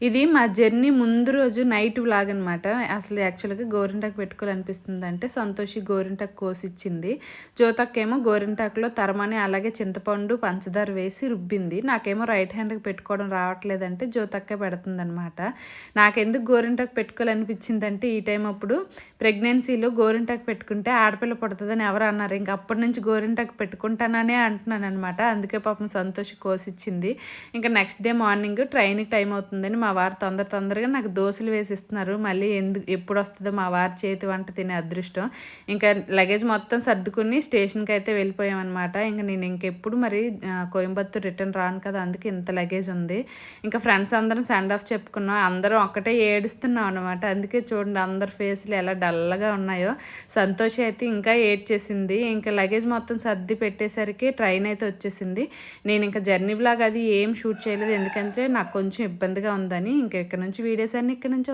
ఇది మా జర్నీ ముందు రోజు నైట్ వ్లాగ్ అనమాట అసలు యాక్చువల్గా గోరింటాకు పెట్టుకోవాలనిపిస్తుంది అంటే సంతోషి గోరింటాకు కోసిచ్చింది. జ్యోతక్కేమో గోరింటాకులో తరమని అలాగే చింతపండు పంచదార వేసి రుబ్బింది. నాకేమో రైట్ హ్యాండ్కి పెట్టుకోవడం రావట్లేదంటే జ్యోతక్కే పెడుతుంది అనమాట నాకెందుకు గోరింటాకు పెట్టుకోవాలనిపించింది అంటే ఈ టైం అప్పుడు ప్రెగ్నెన్సీలో గోరింటాకు పెట్టుకుంటే ఆడపిల్ల పుడుతుందని ఎవరు అన్నారు. ఇంకా అప్పటి నుంచి గోరింటాకు పెట్టుకుంటాననే అంటున్నాను అనమాట అందుకే పాపం సంతోషి కోసిచ్చింది. ఇంకా నెక్స్ట్ డే మార్నింగ్ ట్రైన్కి టైం అవుతుందని మా వారు తొందర తొందరగా నాకు దోశలు వేసిస్తున్నారు. మళ్ళీ ఎందుకు ఎప్పుడు వస్తుందో మా వారి చేతి వంట తినే అదృష్టం. ఇంకా లగేజ్ మొత్తం సర్దుకుని స్టేషన్కి అయితే వెళ్ళిపోయామన్నమాట. ఇంకా నేను ఇంకెప్పుడు మరి కోయంబత్తూర్ రిటర్న్ రాను కదా అందుకే ఇంత లగేజ్ ఉంది. ఇంకా ఫ్రెండ్స్ అందరం సెండ్ ఆఫ్ చెప్పుకున్నాం. అందరం ఒక్కటే ఏడుస్తున్నాం అనమాట అందుకే చూడండి అందరి ఫేస్లు ఎలా డల్గా ఉన్నాయో. సంతోషి అయితే ఇంకా ఏడ్చేసింది. ఇంకా లగేజ్ మొత్తం సర్ది పెట్టేసరికి ట్రైన్ అయితే వచ్చేసింది. నేను ఇంకా జర్నీ వ్లాగ్ అది ఏం షూట్ చేయలేదు. ఎందుకంటే నాకు కొంచెం ఇబ్బందిగా ఉందని ఇంకా ఇక్కడ నుంచి వీడియోస్ అన్ని ఇక్కడ నుంచి